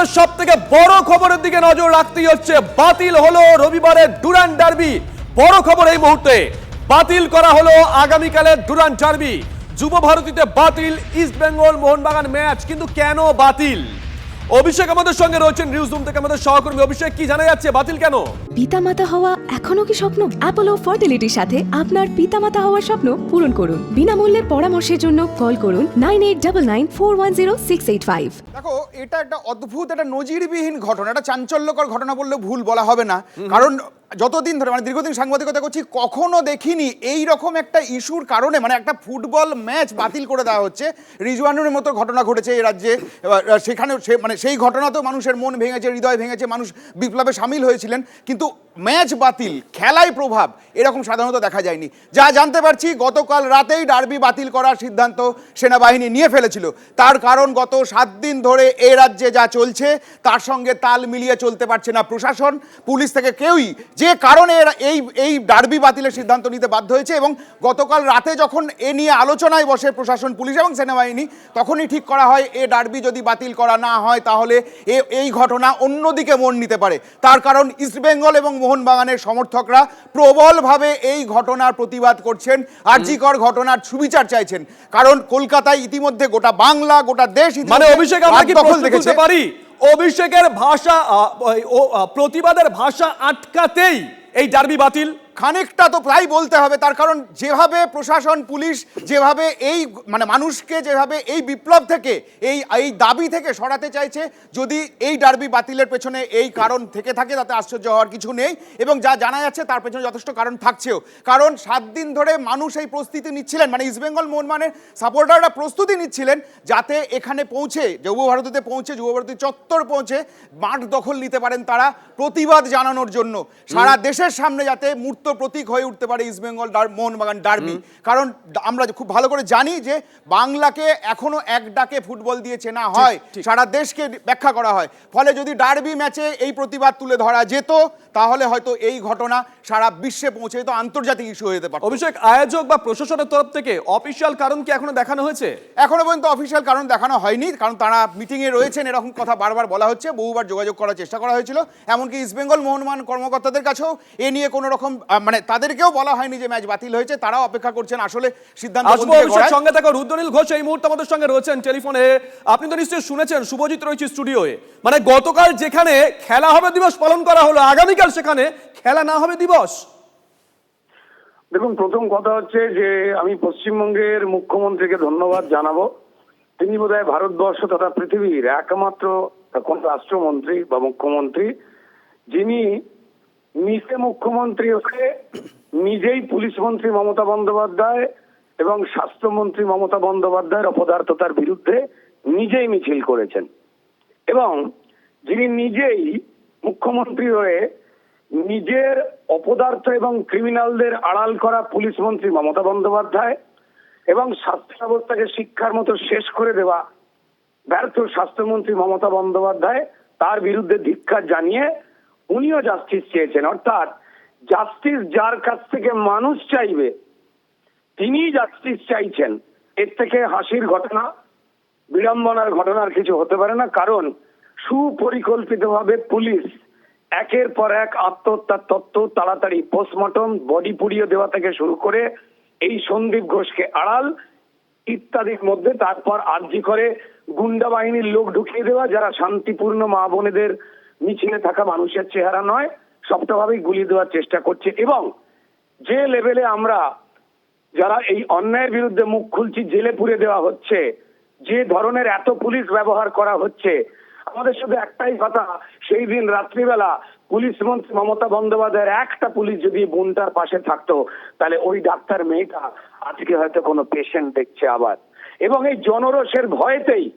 মুহূর্তের সব থেকে বড় খবরের দিকে নজর রাখতেই হচ্ছে। বাতিল হলো রবিবারের ডুরান ডার্বি। বড় খবর এই মুহূর্তে। বাতিল করা হলো আগামীকালের ডুরান ডার্বি। যুব ভারতীতে বাতিল, ইস্ট বেঙ্গল, মোহনবাগান ম্যাচ কিন্তু কেন বাতিল? অভিষেক আমাদের সঙ্গে রয়েছেন নিউজ রুম থেকে আমাদের সহকর্মী অভিষেক কি জানা যাচ্ছে? বাতিল কেন? পিতামাতা হওয়া এখনও কি স্বপ্ন? অ্যাপোলো ফার্টিলিটির সাথে আপনার পিতামাতা হওয়ার স্বপ্ন পূরণ করুন। বিনামূল্যে পরামর্শের জন্য কল করুন nine eight double nine four one zero six eight five দেখো এটা একটা অদ্ভুত একটা নজিরবিহীন ঘটনা এটা চাঞ্চল্যকর ঘটনা বললে ভুল বলা হবে না। কারণ যতদিন ধরে মানে দীর্ঘদিন সাংবাদিকতা করছি, কখনো দেখিনি এই রকম একটা ইস্যুর কারণে মানে একটা ফুটবল ম্যাচ বাতিল করে দেওয়া হচ্ছে। রিজওয়ানুর মতো ঘটনা ঘটেছে এই রাজ্যে। সেখানে মানে সেই ঘটনাতেও মানুষের মন ভেঙেছে, হৃদয় ভেঙেছে, মানুষ বিপ্লবে সামিল হয়েছিলেন। কিন্তু ম্যাচ বাতিল, খেলায় প্রভাব, এরকম সাধারণত দেখা যায়নি। যা জানতে পারছি, গতকাল রাতেই ডার্বি বাতিল করার সিদ্ধান্ত সেনাবাহিনী নিয়ে ফেলেছিল। তার কারণ গত সাত দিন ধরে এ রাজ্যে যা চলছে, তার সঙ্গে তাল মিলিয়ে চলতে পারছে না প্রশাসন। পুলিশ থেকে কেউই যে কারণে এরা এই এই ডার্বি বাতিলের সিদ্ধান্ত নিতে বাধ্য হয়েছে এবং গতকাল রাতে যখন এ নিয়ে আলোচনায় বসে প্রশাসন পুলিশ এবং সেনাবাহিনী তখনই ঠিক করা হয় এ ডার্বি যদি বাতিল করা না হয় তাহলে এ এই ঘটনা অন্যদিকে মন নিতে পারে। তার কারণ ইস্টবেঙ্গল এবং মোহনবাগানের সমর্থকরা প্রবলভাবে এই ঘটনার প্রতিবাদ করছেন আর্জিকর ঘটনার সুবিচার চাইছেন। কারণ কলকাতায় ইতিমধ্যে গোটা বাংলা গোটা দেশ মানে অভিষেক আমরা কি পারি? অভিষেকের ভাষা প্রতিবাদের ভাষা আটকাতেই এই ডার্বি বাতিল খানিকটা তো প্রায় বলতে হবে তার কারণ যেভাবে প্রশাসন পুলিশ যেভাবে এই মানে মানুষকে যেভাবে এই বিপ্লব থেকে এই এই দাবি থেকে সরাতে চাইছে যদি এই ডার্বি বাতিলের পেছনে এই কারণ থেকে থাকে তাতে আশ্চর্য হওয়ার কিছু নেই এবং যা জানা যাচ্ছে তার পেছনে যথেষ্ট কারণ থাকছেও। কারণ সাত দিন ধরে মানুষ এই প্রস্তুতি নিচ্ছিলেন মানে ইস্টবেঙ্গল মোহনমানের সাপোর্টাররা প্রস্তুতি নিচ্ছিলেন যাতে এখানে পৌঁছে যুব ভারতীতে পৌঁছে যুব ভারতী চত্বর পৌঁছে মাঠ দখল নিতে পারেন তারা প্রতিবাদ জানানোর জন্য। সারা দেশের সামনে যাতে মূর্ত প্রতীক হয়ে উঠতে পারে ইস্টবেঙ্গল ডার- মোহনবাগান ডার্বি কারণ আমরা খুব ভালো করে জানি যে বাংলাকে এখনও এক ডাকে ফুটবল দিয়ে চেনা হয় সারা দেশকে ব্যাখ্যা করা হয়। ফলে যদি ডার্বি ম্যাচে এই প্রতিবাদ তুলে ধরা যেত তাহলে হয়তো এই ঘটনা সারা বিশ্বে পৌঁছে যেত আন্তর্জাতিক ইস্যু হয়ে যেতে পারত। অভিষেক আয়োজক বা প্রশাসনের তরফ থেকে অফিসিয়াল কারণ কি এখনও দেখানো হয়েছে? এখনও পর্যন্ত অফিসিয়াল কারণ দেখানো হয়নি কারণ তারা মিটিংয়ে রয়েছেন এরকম কথা বারবার বলা হচ্ছে। বহুবার যোগাযোগ করার চেষ্টা করা হয়েছিল। এমনকি ইস্টবেঙ্গল মোহনমান কর্মকর্তাদের কাছেও এ নিয়ে কোনো রকম মানে তাদেরকেও বলা হয়নি যে ম্যাচ বাতিল হয়েছে তারাও অপেক্ষা করছেন আসলে সিদ্ধান্ত। সঙ্গে থাকো রুদ্রনীল ঘোষ এই মুহূর্তে আমাদের সঙ্গে রয়েছেন টেলিফোনে। আপনি তো নিশ্চয়ই শুনেছেন শুভজিৎ রয়েছে স্টুডিওয়ে। মানে গতকাল যেখানে খেলা হবে দিবস পালন করা হলো আগামীকাল সেখানে খেলা না হবে দিবস? দেখুন প্রথম কথা হচ্ছে যে আমি পশ্চিমবঙ্গের মুখ্যমন্ত্রীকে ধন্যবাদ জানাব। তিনি বোধহয় ভারতবর্ষ তথা পৃথিবীর একমাত্র কোন রাষ্ট্রমন্ত্রী বা মুখ্যমন্ত্রী যিনি নিজে মুখ্যমন্ত্রী হয়ে নিজেই পুলিশ মন্ত্রী মমতা বন্দ্যোপাধ্যায় এবং স্বাস্থ্যমন্ত্রী মমতা বন্দ্যোপাধ্যায়ের অপদার্থতার বিরুদ্ধে নিজেই মিছিল করেছেন। এবং যিনি নিজেই মুখ্যমন্ত্রী হয়ে নিজের অপদার্থ এবং ক্রিমিনালদের আড়াল করা পুলিশ মন্ত্রী মমতা বন্দ্যোপাধ্যায় এবং স্বাস্থ্য ব্যবস্থাকে শিক্ষার মতো শেষ করে দেওয়া ব্যর্থ স্বাস্থ্যমন্ত্রী মমতা বন্দ্যোপাধ্যায় তার বিরুদ্ধে ধিক্কার জানিয়ে উনিও জাস্টিস চেয়েছেন। অর্থাৎ জাস্টিস যার কাছ থেকে মানুষ চাইবে তিনি জাস্টিস চাইছেন। এর থেকে হাসির ঘটনা, বিড়ম্বনার ঘটনার কিছু হতে পারে না, কারণ সুপরিকল্পিতভাবে পুলিশ একের পর এক আত্মহত্যার তত্ত্ব তাড়াতাড়ি পোস্টমর্টম বডি পুড়িয়ে দেওয়া থেকে শুরু করে এই সন্দীপ ঘোষকে আড়াল ইত্যাদির মধ্যে তারপর আর্জি করে গুন্ডা বাহিনীর লোক ঢুকিয়ে দেওয়া, যারা শান্তিপূর্ণ মা বোনেদের মিছিলে থাকা মানুষের চেহারা নয় সবটাভাবেই গুলি দেওয়ার চেষ্টা করছে। এবং যে লেভেলে আমরা যারা এই অন্যায়ের বিরুদ্ধে মুখ খুলছি, জেলে পুরে দেওয়া হচ্ছে, যে ধরনের এত পুলিশ ব্যবহার করা হচ্ছে, আমাদের শুধু একটাই কথা, সেই দিন রাত্রিবেলা পুলিশ মন্ত্রী মমতা বন্দ্যোপাধ্যায়ের একটা পুলিশ যদি বোনটার পাশে থাকতো, তাহলে ওই ডাক্তার মেয়েটা আজকে হয়তো কোনো পেশেন্ট দেখছে আবার। এবং এই জনরসের ভয়েতেই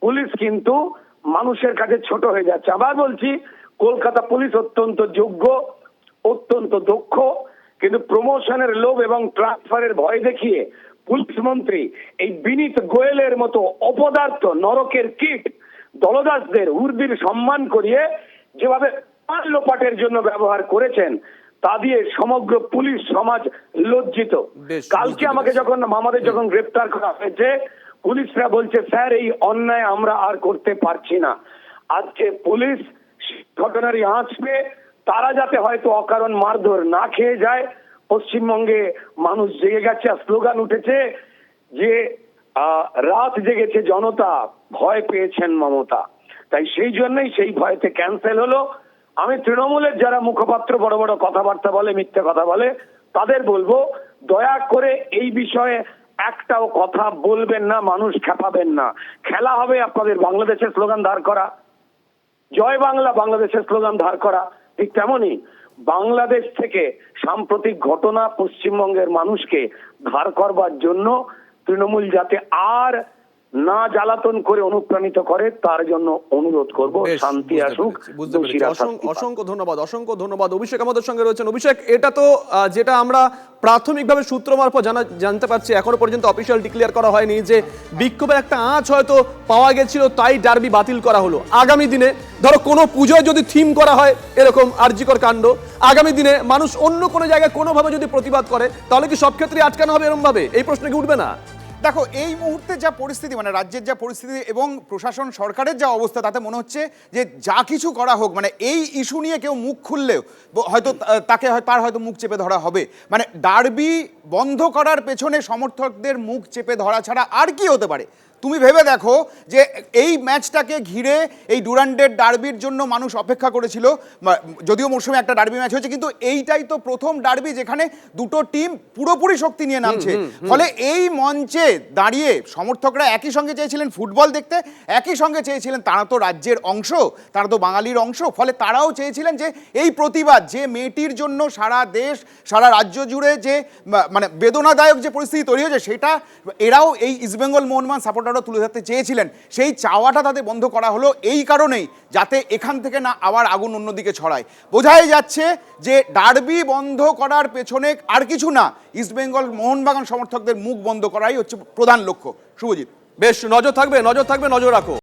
পুলিশ কিন্তু মানুষের কাছে ছোট হয়ে যাচ্ছে। আবার বলছি কলকাতা পুলিশ অত্যন্ত যোগ্য অত্যন্ত দক্ষ কিন্তু প্রমোশনের লোভ এবং ট্রান্সফারের ভয় দেখিয়ে পুলিশ মন্ত্রী এই বিনীত গোয়েলের মতো অপদার্থ নরকের কীট দলদাসদের উর্দির সম্মান করিয়ে যেভাবে পান লোপাটের জন্য ব্যবহার করেছেন তা দিয়ে সমগ্র পুলিশ সমাজ লজ্জিত। কালকে আমাকে যখন আমাদের যখন গ্রেপ্তার করা হয়েছে পুলিশরা বলছে, স্যার, এই অন্যায় আমরা আর করতে পারছি না। আজকে পুলিশ ঘটনারই আঁচ পেয়ে তারা যাতে হয়তো অকারণ মারধর না খেয়ে যায়, পশ্চিমবঙ্গে মানুষ জেগে গেছে আর স্লোগান উঠেছে যে রাত জেগেছে জনতা, ভয় পেয়েছেন মমতা। তাই সেই জন্যই সেই ভয়তে ক্যান্সেল হলো। আমি তৃণমূলের যারা মুখপাত্র বড় বড় কথাবার্তা বলে, মিথ্যে কথা বলে, তাদের বলব, দয়া করে এই বিষয়ে একটাও কথা বলবেন না, মানুষ খেপাবেন না। খেলা হবে আপনাদের বাংলাদেশের স্লোগান ধার করা। জয় বাংলা, বাংলাদেশের স্লোগান ধার করা। ঠিক তেমনই বাংলাদেশ থেকে সাম্প্রতিক ঘটনা পশ্চিমবঙ্গের মানুষকে ধার করবার জন্য তৃণমূল যাতে আর না জ্বালাতন করে অনুপ্রাণিত করে তার জন্য অনুরোধ করব শান্তি আসুক। অসংখ্য ধন্যবাদ অসংখ্য ধন্যবাদ। অভিষেক আমাদের সঙ্গে রয়েছেন। অভিষেক এটা তো যেটা আমরা প্রাথমিকভাবে সূত্র মারফত জানা জানতে পারছি এখনও পর্যন্ত অফিসিয়াল ডিক্লেয়ার করা হয়নি যে বিক্ষোভের একটা আঁচ হয়তো পাওয়া গেছিল তাই ডার্বি বাতিল করা হলো। আগামী দিনে ধরো কোনো পুজোয় যদি থিম করা হয় এরকম আর্জিকর কাণ্ড আগামী দিনে মানুষ অন্য কোনো জায়গায় কোনোভাবে যদি প্রতিবাদ করে তাহলে কি সব ক্ষেত্রে আটকানো হবে এরকম ভাবে এই প্রশ্ন কি উঠবে না? দেখো, এই মুহূর্তে যা পরিস্থিতি মানে রাজ্যের যা পরিস্থিতি এবং প্রশাসন, সরকারের যা অবস্থা, তাতে মনে হচ্ছে যে যা কিছু করা হোক মানে এই ইস্যু নিয়ে কেউ মুখ খুললেও হয়তো তাকে হয়- তার হয়তো মুখ চেপে ধরা হবে। মানে ডার্বি বন্ধ করার পেছনে সমর্থকদের মুখ চেপে ধরা ছাড়া আর কি হতে পারে? তুমি ভেবে দেখো যে এই ম্যাচটাকে ঘিরে এই ডুরান্ডের ডার্বির জন্য মানুষ অপেক্ষা করেছিল। যদিও মরশুমে একটা ডার্বি ম্যাচ হয়েছে কিন্তু এইটাই তো প্রথম ডার্বি যেখানে দুটো টিম পুরোপুরি শক্তি নিয়ে নামছে। ফলে এই মঞ্চে দাঁড়িয়ে সমর্থকরা একই সঙ্গে চেয়েছিলেন ফুটবল দেখতে একই সঙ্গে চেয়েছিলেন তারা তো রাজ্যের অংশ তারা তো বাঙালির অংশ ফলে তারাও চেয়েছিলেন যে এই প্রতিবাদ যে মেয়েটির জন্য সারা দেশ সারা রাজ্য জুড়ে যে মানে বেদনাদায়ক যে পরিস্থিতি তৈরি হয়েছে সেটা এরাও এই ইস্টবেঙ্গল মোহনমান সাপোর্টাররা তুলে ধরতে চেয়েছিলেন। সেই চাওয়াটা তাদের বন্ধ করা হলো এই কারণেই, যাতে এখান থেকে না আবার আগুন অন্যদিকে ছড়ায়। বোঝাই যাচ্ছে যে ডার্বি বন্ধ করার পেছনে আর কিছু না ইস্টবেঙ্গল মোহনবাগান সমর্থকদের মুখ বন্ধ করাই হচ্ছে প্রধান লক্ষ্য। শুভজিৎ। বেশ, নজর থাকবে নজর থাকবে, নজর রাখো।